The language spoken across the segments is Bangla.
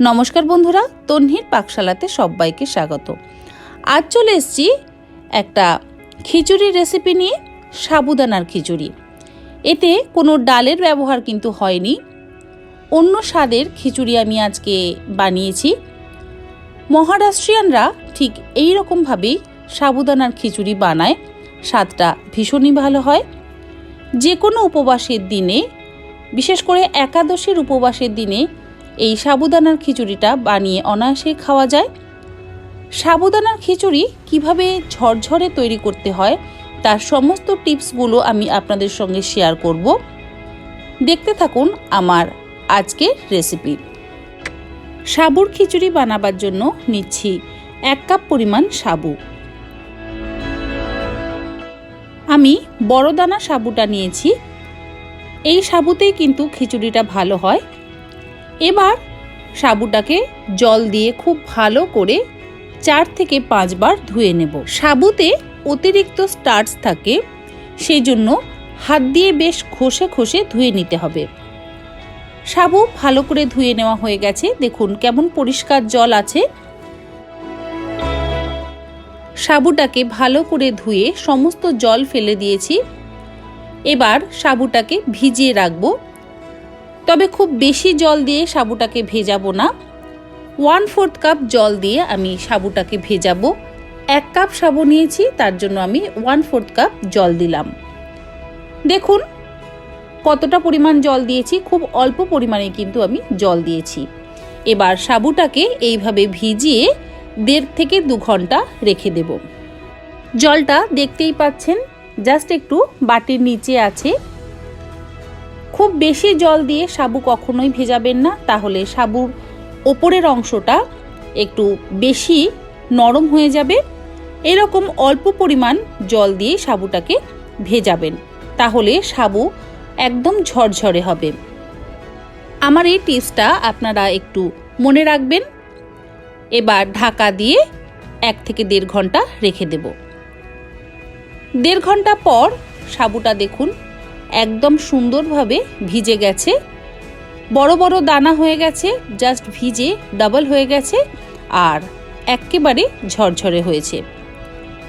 নমস্কার বন্ধুরা তন্হির পাকশালাতে সবাইকে স্বাগত। আজ চলে এসছি একটা খিচুড়ি রেসিপি নিয়ে, সাবুদানার খিচুড়ি। এতে কোনো ডালের ব্যবহার কিন্তু হয়নি। অন্য স্বাদের খিচুড়ি আমি আজকে বানিয়েছি। মহারাষ্ট্রিয়ানরা ঠিক এই রকমভাবেই সাবুদানার খিচুড়ি বানায়। স্বাদটা ভীষণই ভালো হয়। যে কোনো উপবাসের দিনে, বিশেষ করে একাদশীর উপবাসের দিনে এই সাবুদানার খিচুড়িটা বানিয়ে অনায়াসে খাওয়া যায়। সাবুদানার খিচুড়ি কীভাবে ঝরঝরে তৈরি করতে হয়, তার সমস্ত টিপসগুলো আমি আপনাদের সঙ্গে শেয়ার করব। দেখতে থাকুন আমার আজকের রেসিপি। সাবুর খিচুড়ি বানাবার জন্য নিচ্ছি এক কাপ পরিমাণ সাবু। আমি বড় দানা সাবুটা নিয়েছি। এই সাবুতেই কিন্তু খিচুড়িটা ভালো হয়। এবার সাবুটাকে জল দিয়ে খুব ভালো করে চার থেকে পাঁচবার ধুয়ে নেব। সাবুতে অতিরিক্ত স্টার্চ থাকে সেই জন্য হাত দিয়ে বেশ ঘষে ঘষে ধুয়ে নিতে হবে। সাবু ভালো করে ধুয়ে নেওয়া হয়ে গেছে। দেখুন কেমন পরিষ্কার জল আছে। সাবুটাকে ভালো করে ধুয়ে সমস্ত জল ফেলে দিয়েছি। এবার সাবুটাকে ভিজিয়ে রাখব। তবে খুব বেশি জল দিয়ে সাবুটাকে ভেজাবো না। ওয়ান ফোর্থ কাপ জল দিয়ে আমি সাবুটাকে ভেজাবো। এক কাপ সাবু নিয়েছি, তার জন্য আমি ওয়ান ফোর্থ কাপ জল দিলাম। দেখুন, কতটা পরিমাণ জল দিয়েছি, খুব অল্প পরিমাণে কিন্তু আমি জল দিয়েছি। এবার সাবুটাকে এইভাবে ভিজিয়ে দেড় থেকে দু ঘণ্টা রেখে দেব। জলটা দেখতেই পাচ্ছেন, জাস্ট একটু বাটির নিচে আছে। খুব বেশি জল দিয়ে সাবু কখনোই ভেজাবেন না, তাহলে সাবুর ওপরের অংশটা একটু বেশি নরম হয়ে যাবে। এরকম অল্প পরিমাণ জল দিয়ে সাবুটাকে ভেজাবেন, তাহলে সাবু একদম ঝরঝরে হবে। আমার এই টিপসটা আপনারা একটু মনে রাখবেন। এবার ঢাকা দিয়ে এক থেকে দেড় ঘণ্টা রেখে দেব। দেড় ঘণ্টা পর সাবুটা দেখুন একদম সুন্দরভাবে ভিজে গেছে। বড় বড় দানা হয়ে গেছে জাস্ট ভিজে ডাবল হয়ে গেছে আর একেবারে ঝরঝরে হয়েছে।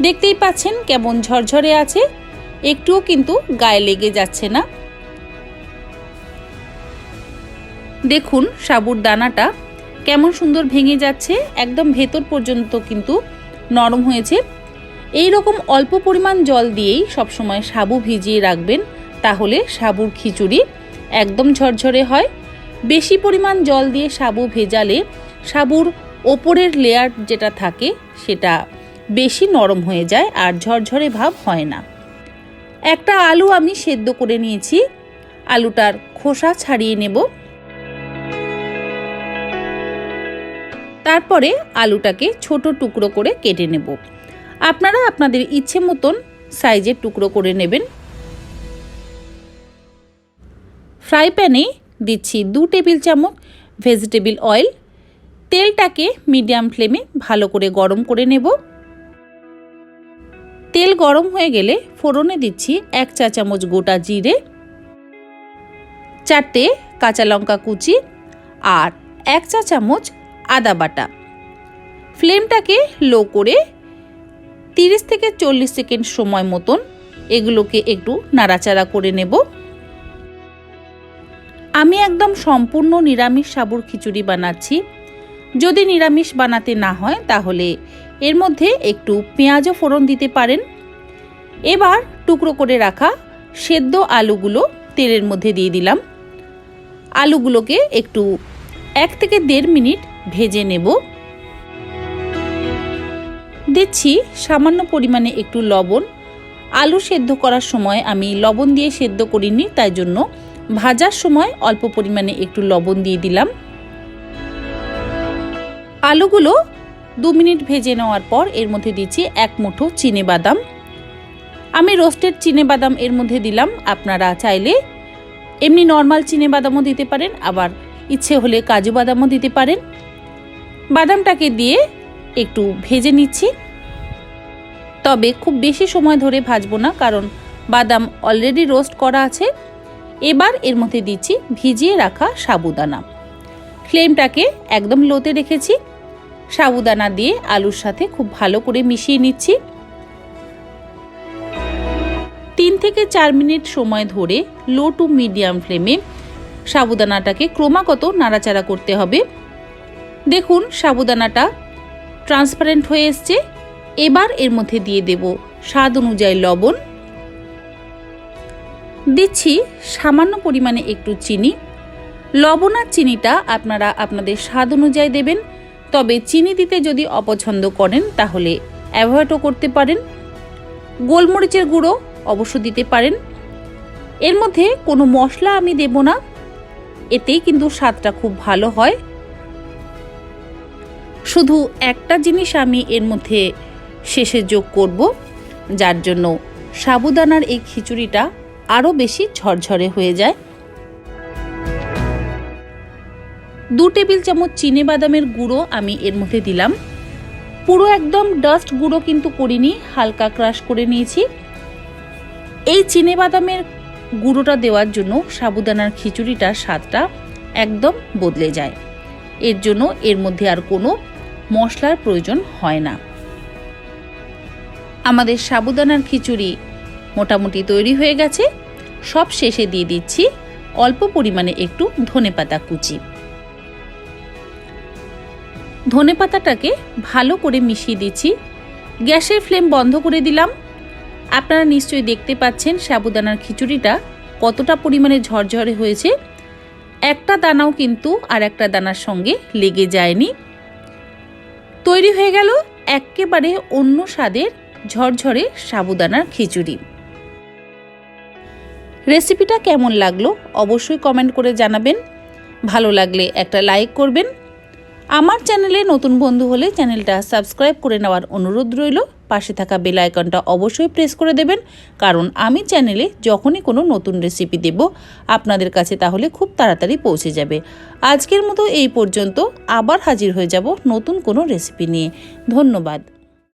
দেখতেই পাচ্ছেন কেমন ঝরঝরে আছে, একটুও কিন্তু গায়ে লেগে যাচ্ছে না। দেখুন সাবুর দানাটা কেমন সুন্দর ভেঙে যাচ্ছে, একদম ভেতর পর্যন্ত কিন্তু নরম হয়েছে। এই রকম অল্প পরিমাণ জল দিয়েই সবসময় সাবু ভিজিয়ে রাখবেন। তাহলে সাবুর খিচুড়ি একদম ঝরঝরে হয়। বেশি পরিমাণ জল দিয়ে সাবু ভেজালে সাবুর ওপরের লেয়ার যেটা থাকে সেটা বেশি নরম হয়ে যায় আর ঝরঝরে ভাব হয় না। একটা আলু আমি সেদ্ধ করে নিয়েছি। আলুটার খোসা ছাড়িয়ে নেব। তারপরে আলুটাকে ছোট টুকরো করে কেটে নেব। আপনারা আপনাদের ইচ্ছে মতন সাইজের টুকরো করে নেবেন। ফ্রাই প্যানে দিচ্ছি দু টেবিল চামচ ভেজিটেবিল অয়েল। তেলটাকে মিডিয়াম ফ্লেমে ভালো করে গরম করে নেব। তেল গরম হয়ে গেলে ফোড়নে দিচ্ছি এক চা চামচ গোটা জিরে, চারটে কাঁচা লঙ্কা কুচি আর এক চা চামচ আদা বাটা। ফ্লেমটাকে লো করে তিরিশ থেকে চল্লিশ সেকেন্ড সময় মতন এগুলোকে একটু নাড়াচাড়া করে নেব। আমি একদম সম্পূর্ণ নিরামিষ সাবুর খিচুড়ি বানাচ্ছি। যদি নিরামিষ বানাতে না হয়, তাহলে এর মধ্যে একটু পেঁয়াজও ফোড়ন দিতে পারেন। এবার টুকরো করে রাখা সেদ্ধ আলুগুলো তেলের মধ্যে দিয়ে দিলাম। আলুগুলোকে একটু এক থেকে দেড় মিনিট ভেজে নেব। দিচ্ছি সামান্য পরিমাণে একটু লবণ। আলু সেদ্ধ করার সময় আমি লবণ দিয়ে সেদ্ধ করিনি, তাই জন্য ভাজার সময় অল্প পরিমাণে একটু লবণ দিয়ে দিলাম। আলুগুলো দু মিনিট ভেজে নেওয়ার পর এর মধ্যে দিচ্ছি এক মুঠো চিনে বাদাম। আমি রোস্টেড চিনে বাদাম এর মধ্যে দিলাম, আপনারা চাইলে এমনি নর্মাল চিনে বাদামও দিতে পারেন, আবার ইচ্ছে হলে কাজু বাদামও দিতে পারেন। বাদামটাকে দিয়ে একটু ভেজে নিচ্ছি। তবে খুব বেশি সময় ধরে ভাজবো না, কারণ বাদাম অলরেডি রোস্ট করা আছে। এবার এর মধ্যে দিচ্ছি ভিজিয়ে রাখা সাবুদানা। ফ্লেমটাকে একদম লোতে রেখেছি। সাবুদানা দিয়ে আলুর সাথে খুব ভালো করে মিশিয়ে নিচ্ছি। তিন থেকে চার মিনিট সময় ধরে লো টু মিডিয়াম ফ্লেমে সাবুদানাটাকে ক্রমাগত নাড়াচাড়া করতে হবে। দেখুন, সাবুদানাটা ট্রান্সপারেন্ট হয়ে এসছে। এবার এর মধ্যে দিয়ে দেব স্বাদ অনুযায়ী লবণ। দিচ্ছি সামান্য পরিমাণে একটু চিনি। লবণ আর চিনিটা আপনারা আপনাদের স্বাদ অনুযায়ী দেবেন। তবে চিনি দিতে যদি অপছন্দ করেন, তাহলে অ্যাভয়েডও করতে পারেন। গোলমরিচের গুঁড়ো অবশ্য দিতে পারেন। এর মধ্যে কোনো মশলা আমি দেব না। এতেই কিন্তু স্বাদটা খুব ভালো হয়। শুধু একটা জিনিস আমি এর মধ্যে শেষে যোগ করব, যার জন্য সাবুদানার এই খিচুড়িটা আরও বেশি ঝরঝরে হয়ে যায়। দু টেবিল চামচ চিনে বাদামের গুঁড়ো আমি এর মধ্যে দিলাম। পুরো একদম ডাস্ট গুঁড়ো কিন্তু করিনি, হালকা ক্রাশ করে নিয়েছি। এই চিনে বাদামের গুঁড়োটা দেওয়ার জন্য সাবুদানার খিচুড়িটার স্বাদটা একদম বদলে যায়। এর জন্য এর মধ্যে আর কোনো মশলার প্রয়োজন হয় না। আমাদের সাবুদানার খিচুড়ি মোটামুটি তৈরি হয়ে গেছে। সব শেষে দিয়ে দিচ্ছি অল্প পরিমাণে একটু ধনেপাতা কুচি। ধনেপাতাটাকে ভালো করে মিশিয়ে দিচ্ছি। গ্যাসের ফ্লেম বন্ধ করে দিলাম। আপনারা নিশ্চয়ই দেখতে পাচ্ছেন সাবুদানার খিচুড়িটা কতটা পরিমাণে ঝরঝরে হয়েছে। একটা দানাও কিন্তু আর একটা দানার সঙ্গে লেগে যায়নি। তৈরি হয়ে গেল একেবারে অন্য স্বাদের ঝরঝরে সাবুদানার খিচুড়ি। রেসিপিটা কেমন লাগল অবশ্যই কমেন্ট করে জানাবেন। ভালো লাগলে একটা লাইক করবেন। আমার চ্যানেলে নতুন বন্ধু হলে চ্যানেলটা সাবস্ক্রাইব করে নেওয়ার অনুরোধ রইল। পাশে থাকা বেল আইকনটা অবশ্যই প্রেস করে দেবেন। কারণ আমি চ্যানেলে যখনই কোনো নতুন রেসিপি দেব, আপনাদের কাছে তাহলে খুব তাড়াতাড়ি পৌঁছে যাবে। আজকের মতো এই পর্যন্ত আবার হাজির হয়ে যাব নতুন কোনো রেসিপি নিয়ে। ধন্যবাদ।